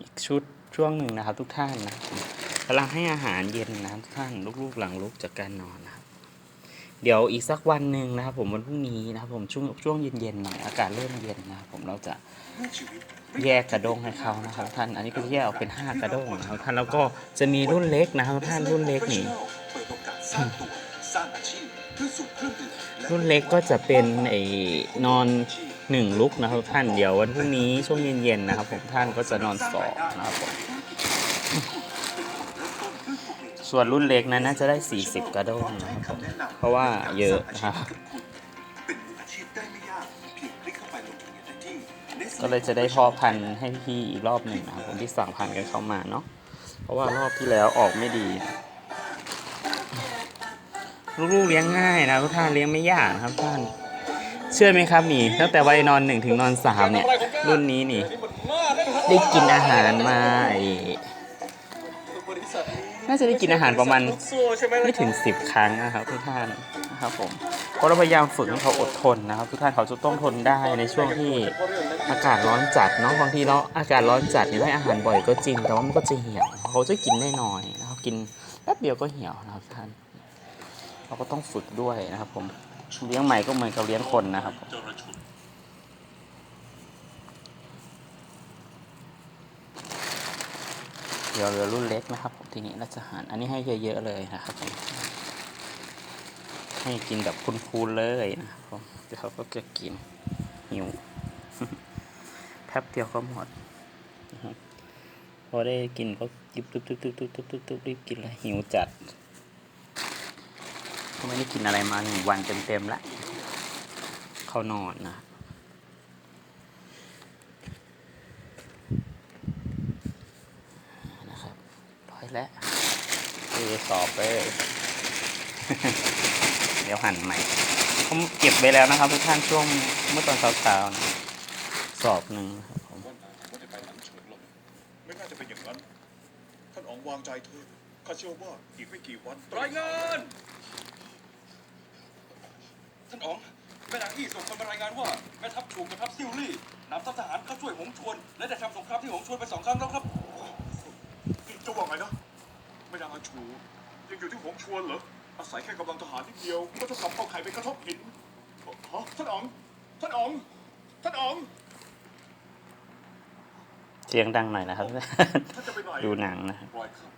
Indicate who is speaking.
Speaker 1: อีกชุดช่วงหนึ่งนะครับ ทุกท่านนะครับผมกำลังให้อาหารเย็นนะครับทุกท่านลูกๆหลังลุกจากการนอนนะครับ เดี๋ยวอีกสักวันหนึ่งนะครับ ผมวันพรุ่งนี้นะครับ ผมช่วงช่วงเย็นๆหน่อยอากาศเริ่มเย็นนะครับผมเราจะแยกกระด้งให้เขานะครับทุกท่านอันนี้ก็จะแยกออกเป็นห้ากระด้งนะครับทุกท่านแล้วก็จะมีรุ่นเล็กนะครับทุกท่านรุ่นเล็กนี่
Speaker 2: เปิดโอกาสสร้างตัวสร้างอาชีพด้วยสูตรเครื่องดื่มและ
Speaker 1: รุ่นเล็กก็จะเป็นไอ้นอน หนึ่งลุกนะครับท่านเดี๋ยววันพรุ่งนี้ช่วงเย็นๆนะครับผมท่านก็จะนอนสองนะครับผมส่วนรุ่นเล็กนั้นน่าจะได้ 40 กระด้งนะครับผมเพราะว่าเยอะนะครับ
Speaker 2: ก็เลย
Speaker 1: จะได้พ่อพันธุ์ให้พี่อีกรอบหนึ่งนะครับผมที่สั่งพันธุ์กันเข้ามาเนาะเพราะว่ารอบที่แล้วออกไม่ดี ลูกๆเลี้ยงง่ายนะทุกท่านเลี้ยงไม่ยากครับท่าน เชื่อไหมครับนี่ตั้งแต่วัยนอนหนึ่งถึงนอนสามเนี่ย รุ่นนี้นี่ ได้กินอาหารมาไอ้น่าจะได้กินอาหารประมาณไม่ถึงสิบครั้งนะครับทุกท่านนะครับผมเพราะเราพยายามฝึกให้เขาอดทนนะครับ ทุกท่านเขาจะต้องทนได้ในช่วงที่อากาศร้อนจัดเนาะบางทีเราอากาศร้อนจัดนี่ได้อาหารบ่อยก็จริง แต่ว่ามันก็จะเหี่ยวเขาจะกินได้น้อยนะครับกินแป๊บเดียวก็เหี่ยวนะครับท่าน เราก็ต้องฝึกด้วยนะครับผม เลี้ยงใหม่ก็เหมือนกับเลี้ยงคนนะครับ เดี๋ยวเหลือรุ่นเล็กนะครับ ทีนี้รัชหารอันนี้ให้เยอะๆเลยนะครับ ให้กินแบบพูนๆเลยนะครับผมเดี๋ยวเขาก็จะกินหิวแป๊บเดียวก็หมดนะครับพอได้กินก็ยิบตุ๊บตุ๊บตุ๊บตุ๊บตุ๊บตุ๊บตุ๊บรีบกินเลยหิวจัด ก็ไม่ได้กินอะไรมาหนึ่งวันเต็มๆแล้วเขานอนนะนะครับร้อยแล้วเอสอบเลยเดี๋ยวหั่นใหม่ผมเก็บไว้แล้วนะครับทุกท่านช่วงเมื่อตอนเช้าๆนะสอบหนึ่งครับผม
Speaker 2: ว่าจะไปหลังเฉินหรอกไม่น่าจะเป็นอย่างนั้นท่านอ๋องวางใจเถอะข้าเชื่อว่าอีกไม่กี่วัน
Speaker 3: รายงานท่าน อ๋องแม่นางอี้ส่งคนมารายงานว่าแม่ทัพชูกับทัพซิ่วลี่นำทัพทหารเข้าช่วยหงชวน และได้ทำสงครามที่หงชวนไปสองครั้งแล้วครับ
Speaker 2: จะว่าไงนะไม่นางอาชูยังอยู่ที่หงชวนเหรออาศัยแค่กำลังทหารนิดเดียว ก็เท่ากับเอาไข่ไปกระทบหินฮะท่านอ๋องท่านอ๋องท่านอ๋อง
Speaker 1: เสียงดังหน่อยนะครับ
Speaker 2: ท่านจะไปไหน
Speaker 1: ดูหนังนะครับ
Speaker 2: ปล่อยข้า